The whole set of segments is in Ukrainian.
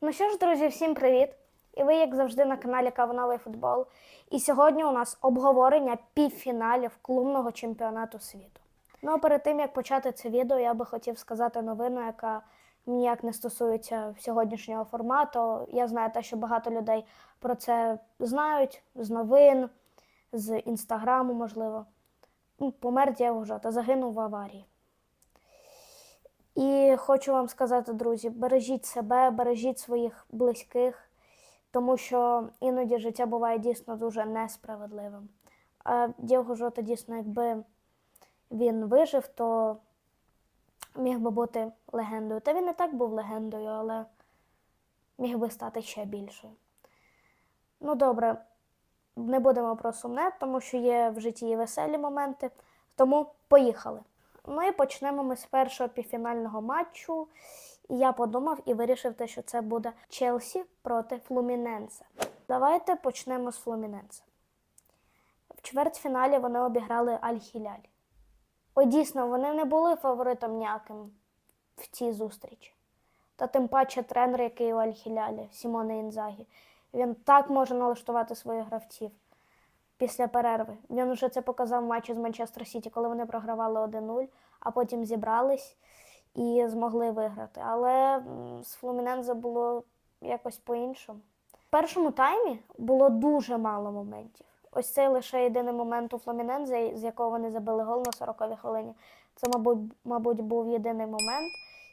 Ну що ж, друзі, всім привіт! І ви, як завжди, на каналі Кавановий футбол. І сьогодні у нас обговорення півфіналів клубного чемпіонату світу. Ну а перед тим як почати це відео, я би хотів сказати новину, яка ніяк не стосується сьогоднішнього формату. Я знаю те, що багато людей про це знають з новин, з інстаграму, можливо. Помер Жота, загинув в аварії. І хочу вам сказати, друзі, бережіть себе, бережіть своїх близьких, тому що іноді життя буває дійсно дуже несправедливим. А Дієго Жота дійсно, якби він вижив, то міг би бути легендою. Та він і так був легендою, але міг би стати ще більшою. Ну, добре, не будемо про сумне, тому що є в житті і веселі моменти. Тому поїхали. Ну і почнемо ми з першого півфінального матчу. І я подумав і вирішив те, що це буде Челсі проти Флуміненсе. Давайте почнемо з Флуміненсе. В чвертьфіналі вони обіграли Аль-Хіляль. О, дійсно, вони не були фаворитом ніяким в цій зустрічі. Та тим паче тренер, який у Аль-Хілялі, Сімоне Інзагі, він так може налаштувати своїх гравців після перерви. Він вже це показав в матчі з Манчестер Сіті, коли вони програвали 1-0, а потім зібрались і змогли виграти. Але з Флумінензе було якось по-іншому. В першому таймі було дуже мало моментів. Ось цей лише єдиний момент у Флумінензе, з якого вони забили гол на 40-й хвилині. Це, мабуть, мабуть, був єдиний момент.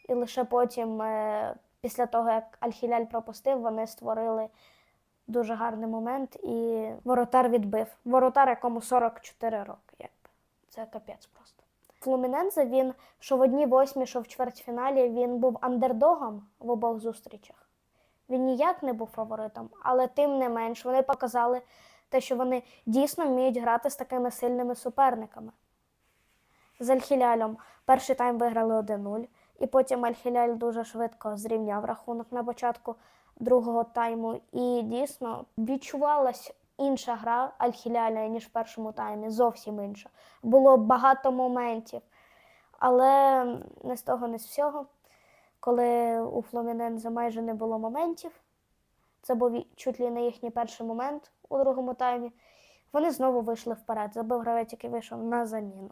І лише потім, е, після того, як Альхіляль пропустив, вони створили дуже гарний момент, і воротар відбив. Воротар, якому 44 роки. Це капець просто. Флумінензе він, що в одній восьмій, що в чвертьфіналі, він був андердогом в обох зустрічах. Він ніяк не був фаворитом, але тим не менш вони показали те, що вони дійсно вміють грати з такими сильними суперниками. З Альхілялем перший тайм виграли 1-0, і потім Альхіляль дуже швидко зрівняв рахунок на початку другого тайму. І дійсно відчувалась інша гра Альхіляля, ніж в першому таймі, зовсім інша. Було багато моментів, але не з того, не з всього. Коли у Фломінензе майже не було моментів, це був чуть ли не їхній перший момент у другому таймі. Вони знову вийшли вперед. Забив гравець, який вийшов на заміну.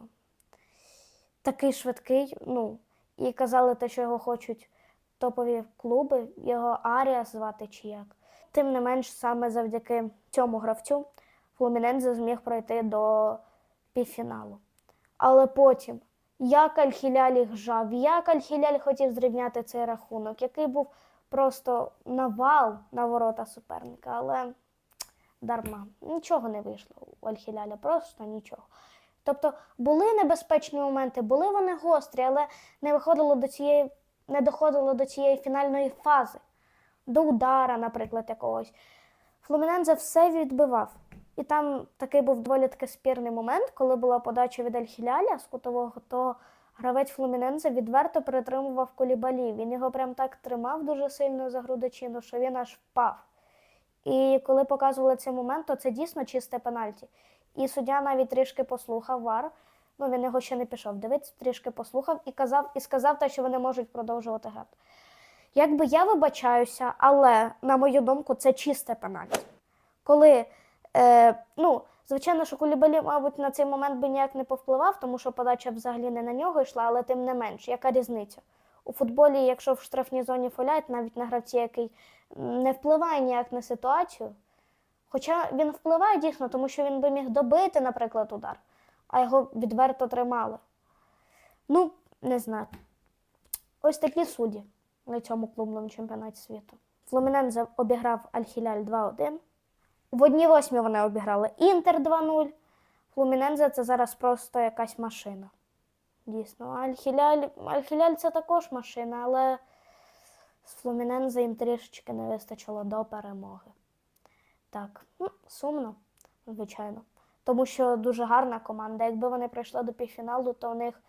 Такий швидкий, ну, і казали те, що його хочуть топові клуби, його Аріас звати чи як. Тим не менш, саме завдяки цьому гравцю Флумінензе зміг пройти до півфіналу. Але потім, як Альхіляль їх жав, як Альхіляль хотів зрівняти цей рахунок, який був просто навал на ворота суперника, але дарма. Нічого не вийшло у Альхіляля, просто нічого. Тобто були небезпечні моменти, були вони гострі, але не виходило до цієї, не доходило до цієї фінальної фази, до удара, наприклад, якогось. Флумінензе все відбивав. І там такий був доволі таки спірний момент, коли була подача від Альхіляля з кутового, то гравець Флумінензе відверто перетримував колібалі. Він його прям так тримав дуже сильно за грудочину, що він аж впав. І коли показували цей момент, то це дійсно чисте пенальті. І суддя навіть трішки послухав вар. Ну, він його ще не пішов дивитися, трішки послухав і казав, і сказав те, що вони можуть продовжувати грати. Якби я вибачаюся, але, на мою думку, це чисте пенальті. Коли, е, ну, звичайно, що Кулібалі, мабуть, на цей момент би ніяк не повпливав, тому що подача взагалі не на нього йшла, але тим не менш, яка різниця? У футболі, якщо в штрафній зоні фоляють, навіть на гравці, який не впливає ніяк на ситуацію. Хоча він впливає дійсно, тому що він би міг добити, наприклад, удар, а його відверто тримали. Ну, не знаю. Ось такі судді на цьому клубному чемпіонаті світу. Флумінензе обіграв Альхіляль 2-1. В одній восьмі вони обіграли Інтер 2-0. Флумінензе це зараз просто якась машина. Дійсно. Альхіляль, Альхіляль це також машина, але з Флумінензе їм трішечки не вистачило до перемоги. Так, ну, сумно, звичайно. Тому що дуже гарна команда. Якби вони прийшли до півфіналу, то в них,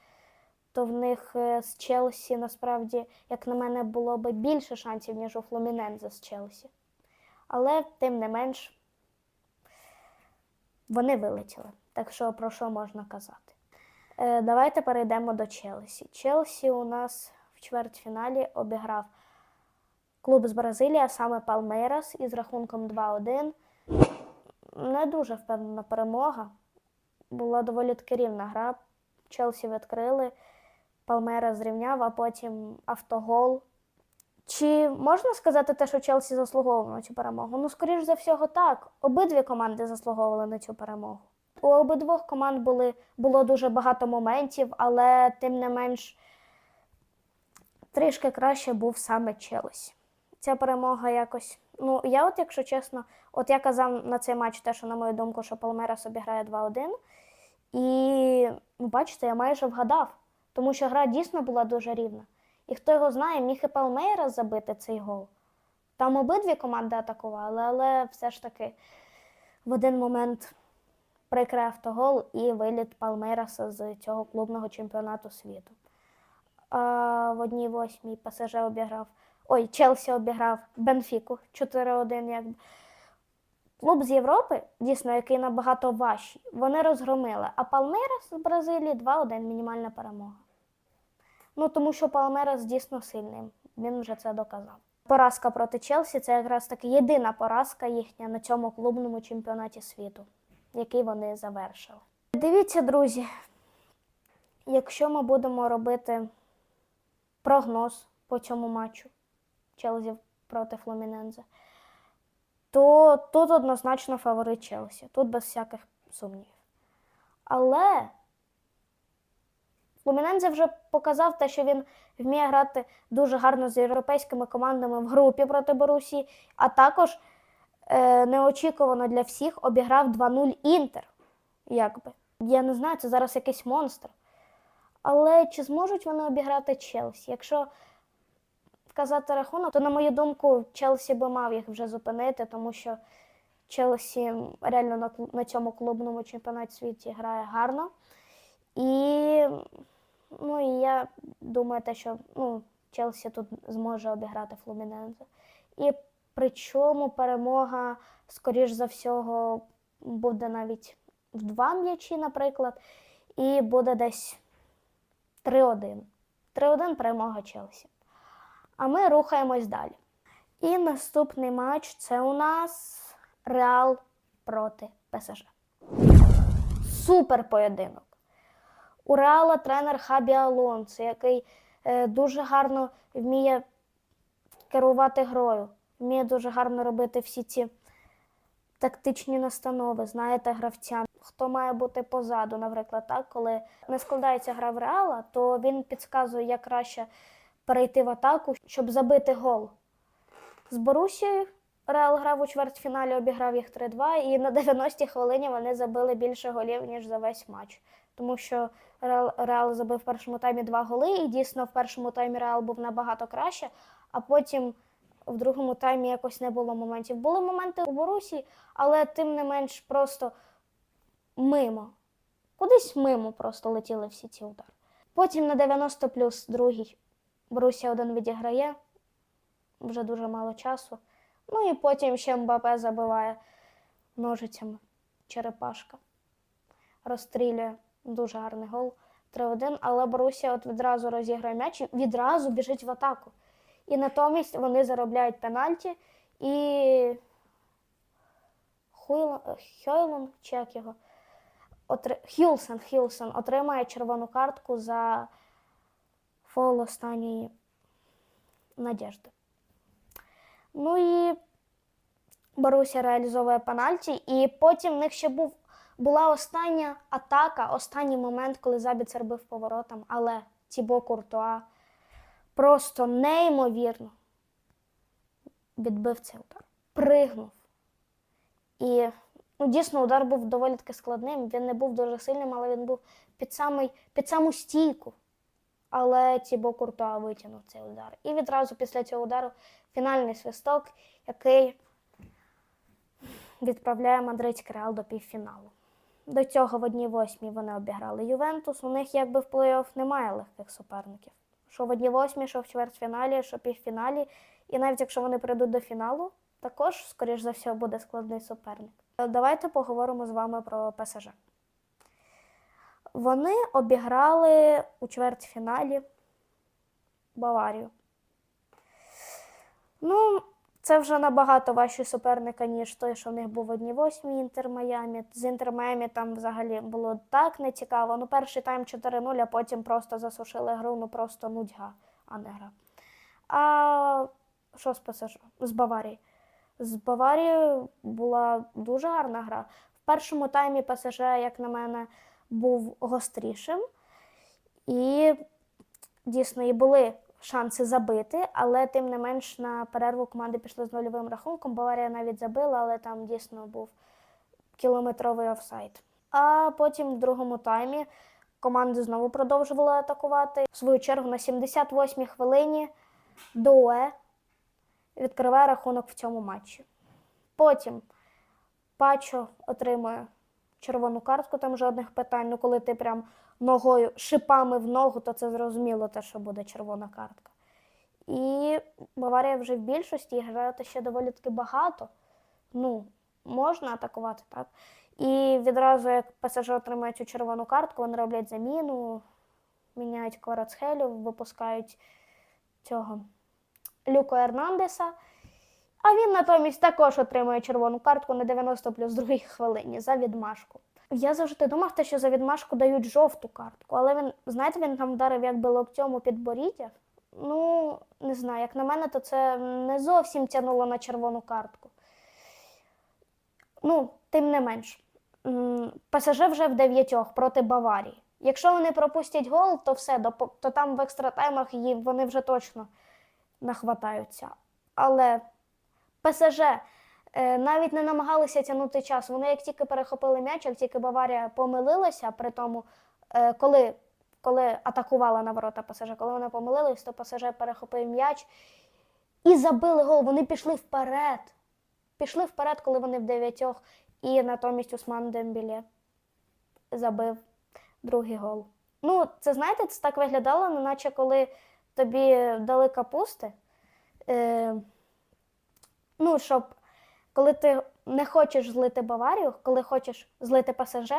то в них е, з Челсі насправді, як на мене, було би більше шансів, ніж у Флумінензе з Челсі. Але тим не менш, вони вилетіли. Так що про що можна казати? Е, давайте перейдемо до Челсі. Челсі у нас в чвертьфіналі обіграв клуб з Бразилії, а саме Палмейрас із рахунком 2-1. Не дуже впевнена перемога. Була доволі таки рівна гра. Челсі відкрили, Палмейрас зрівняв, а потім автогол. Чи можна сказати те, що Челсі заслуговував на цю перемогу? Ну, скоріш за всього, так. Обидві команди заслуговували на цю перемогу. У обидвох команд були, було дуже багато моментів, але тим не менш трішки краще був саме Челсі. Ця перемога якось. Ну, я, от, якщо чесно, от я казав на цей матч, те, що, на мою думку, що Палмерас обіграє 2-1. І ну, бачите, я майже вгадав, тому що гра дійсно була дуже рівна. І хто його знає, міг і Палмейрас забити цей гол. Там обидві команди атакували, але все ж таки в один момент прикрив автогол і виліт Палмейраса з цього клубного чемпіонату світу. А в одній восьмій ПСЖ обіграв. Ой, Челсі обіграв Бенфіку 4-1. Якби. Клуб з Європи, дійсно, який набагато важчий, вони розгромили. А Палмейрас з Бразилії 2-1 мінімальна перемога. Ну, тому що Палмерас дійсно сильний. Він вже це доказав. Поразка проти Челсі це якраз таки єдина поразка їхня на цьому клубному чемпіонаті світу, який вони завершили. Дивіться, друзі, якщо ми будемо робити прогноз по цьому матчу Челсі проти Фломінензе, то тут однозначно фаворит Челсі, тут без всяких сумнівів. Але Флумінензе вже показав те, що він вміє грати дуже гарно з європейськими командами в групі проти Борусі, а також е, неочікувано для всіх обіграв 2-0 Інтер. Якби. Я не знаю, це зараз якийсь монстр. Але чи зможуть вони обіграти Челсі? Якщо вказати рахунок, то, на мою думку, Челсі би мав їх вже зупинити, тому що Челсі реально на, на цьому клубному чемпіонаті світі грає гарно. І, ну, і я думаю, те, що ну, Челсі тут зможе обіграти Флумінензе. І причому перемога, скоріш за всього, буде навіть в два м'ячі, наприклад, і буде десь 3-1. 3-1 перемога Челсі. А ми рухаємось далі. І наступний матч це у нас Реал проти ПСЖ. Супер поєдинок. У Реала тренер Хабі Алонсо, який е, дуже гарно вміє керувати грою, вміє дуже гарно робити всі ці тактичні настанови, знаєте, гравцям. Хто має бути позаду, наприклад, так, коли не складається гра в Реала, то він підказує, як краще перейти в атаку, щоб забити гол. З Борусією Реал грав у чвертьфіналі, обіграв їх 3-2, і на 90-й хвилині вони забили більше голів, ніж за весь матч. Тому що Реал, Реал забив в першому таймі два голи, і дійсно в першому таймі Реал був набагато краще, а потім в другому таймі якось не було моментів. Були моменти у Борусі, але тим не менш просто мимо. Кудись мимо просто летіли всі ці удари. Потім на 90 плюс другий Борусія один відіграє, вже дуже мало часу. Ну і потім ще Мбапе забиває ножицями черепашка. Розстрілює дуже гарний гол. 3-1, але Борусія от відразу розіграє м'яч і відразу біжить в атаку. І натомість вони заробляють пенальті і Хуйлон, Хьойлон, чи як його, отри... Хюлсен, Хюлсен отримає червону картку за фол останньої надіжди. Ну і Боруся реалізовує пенальті, і потім в них ще був, була остання атака, останній момент, коли Забіцер бив поворотом, але Тібо Куртуа просто неймовірно відбив цей удар. Пригнув. І ну, дійсно удар був доволі таки складним. Він не був дуже сильним, але він був під, самий, під саму стійку. Але Тібо Куртуа витягнув цей удар. І відразу після цього удару фінальний свисток, який відправляє мадридський реал до півфіналу. До цього в одній восьмій вони обіграли Ювентус. У них якби в плей-офф немає легких суперників. Що в одній восьмій, що в чвертьфіналі, що в півфіналі. І навіть якщо вони прийдуть до фіналу, також, скоріш за все, буде складний суперник. Давайте поговоримо з вами про ПСЖ. Вони обіграли у чвертьфіналі Баварію. Ну, це вже набагато важчий суперника, ніж той, що в них був в одній восьмій Інтер Майамі. З Інтер Майамі там взагалі було так нецікаво. Ну, перший тайм 4-0, а потім просто засушили гру, ну просто нудьга, а не гра. А що з ПСЖ? З Баварії? З Баварії була дуже гарна гра. В першому таймі ПСЖ, як на мене, був гострішим. І дійсно і були шанси забити, але тим не менш на перерву команди пішли з нульовим рахунком. Баварія навіть забила, але там дійсно був кілометровий офсайд. А потім в другому таймі команди знову продовжували атакувати. В свою чергу на 78-й хвилині Доуе відкриває рахунок в цьому матчі. Потім Пачо отримує червону картку, там жодних питань. Ну, коли ти прям ногою шипами в ногу, то це зрозуміло, те, що буде червона картка. І Баварія вже в більшості і грати ще доволі таки багато. Ну, можна атакувати, так? І відразу, як ПСЖ отримає цю червону картку, вони роблять заміну, міняють Кварацхелю, випускають цього Люко Ернандеса. А він натомість також отримує червону картку на 90 плюс другій хвилині за відмашку. Я завжди думав, що за відмашку дають жовту картку, але він, знаєте, він там вдарив якби локтем у підборіддя. Ну, не знаю, як на мене, то це не зовсім тянуло на червону картку. Ну, тим не менш, ПСЖ вже в дев'ятьох проти Баварії. Якщо вони пропустять гол, то все, то там в екстратаймах вони вже точно нахватаються. Але ПСЖ е, навіть не намагалися тягнути час. Вони як тільки перехопили м'яч, як тільки Баварія помилилася, при тому, е, коли, коли атакувала на ворота ПСЖ, коли вони помилились, то ПСЖ перехопив м'яч і забили гол. Вони пішли вперед. Пішли вперед, коли вони в дев'ятьох, і натомість Усман Дембілє забив другий гол. Ну, це знаєте, це так виглядало, наче коли тобі дали капусти. Е, ну, щоб коли ти не хочеш злити Баварію, коли хочеш злити ПСЖ,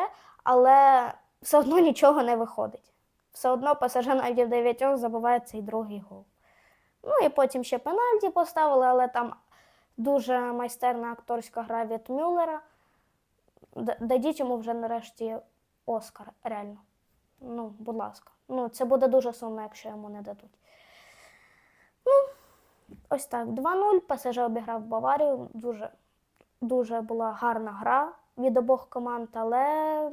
але все одно нічого не виходить. Все одно ПСЖ навіть в дев'ятьох забуває цей другий гол. Ну і потім ще пенальті поставили, але там дуже майстерна акторська гра від Мюллера. Дадіть йому вже нарешті Оскар, реально. Ну, будь ласка. Ну, це буде дуже сумно, якщо йому не дадуть. Ось так, 2-0. ПСЖ обіграв Баварію. Дуже, дуже була гарна гра від обох команд, але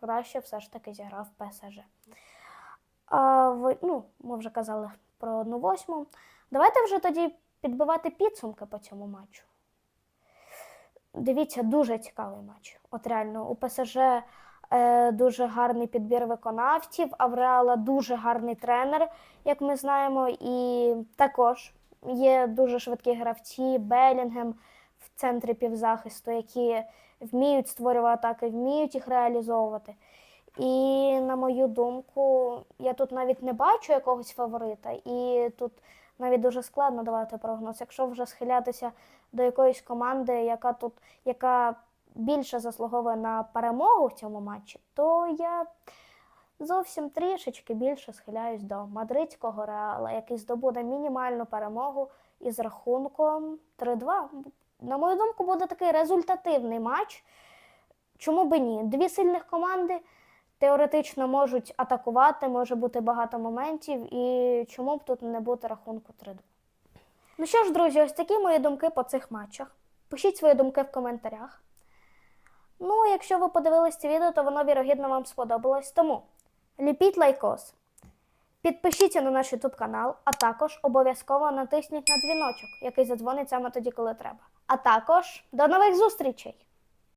краще все ж таки зіграв ПСЖ. А ви, ну, ми вже казали про одну восьму. Давайте вже тоді підбивати підсумки по цьому матчу. Дивіться, дуже цікавий матч. От реально, у ПСЖ е, дуже гарний підбір виконавців, а в Реала дуже гарний тренер, як ми знаємо, і також є дуже швидкі гравці, Белінгем в центрі півзахисту, які вміють створювати атаки, вміють їх реалізовувати. І на мою думку, я тут навіть не бачу якогось фаворита, і тут навіть дуже складно давати прогноз. Якщо вже схилятися до якоїсь команди, яка тут яка більше заслуговує на перемогу в цьому матчі, то я зовсім трішечки більше схиляюсь до мадридського реала, який здобуде мінімальну перемогу із рахунком 3-2. На мою думку, буде такий результативний матч. Чому би ні? Дві сильних команди теоретично можуть атакувати, може бути багато моментів, і чому б тут не бути рахунку 3-2. Ну що ж, друзі, ось такі мої думки по цих матчах. Пишіть свої думки в коментарях. Ну, якщо ви подивились це відео, то воно вірогідно вам сподобалось. Тому ліпіть лайкос, підпишіться на наш YouTube канал, а також обов'язково натисніть на дзвіночок, який задзвонить саме тоді, коли треба. А також до нових зустрічей!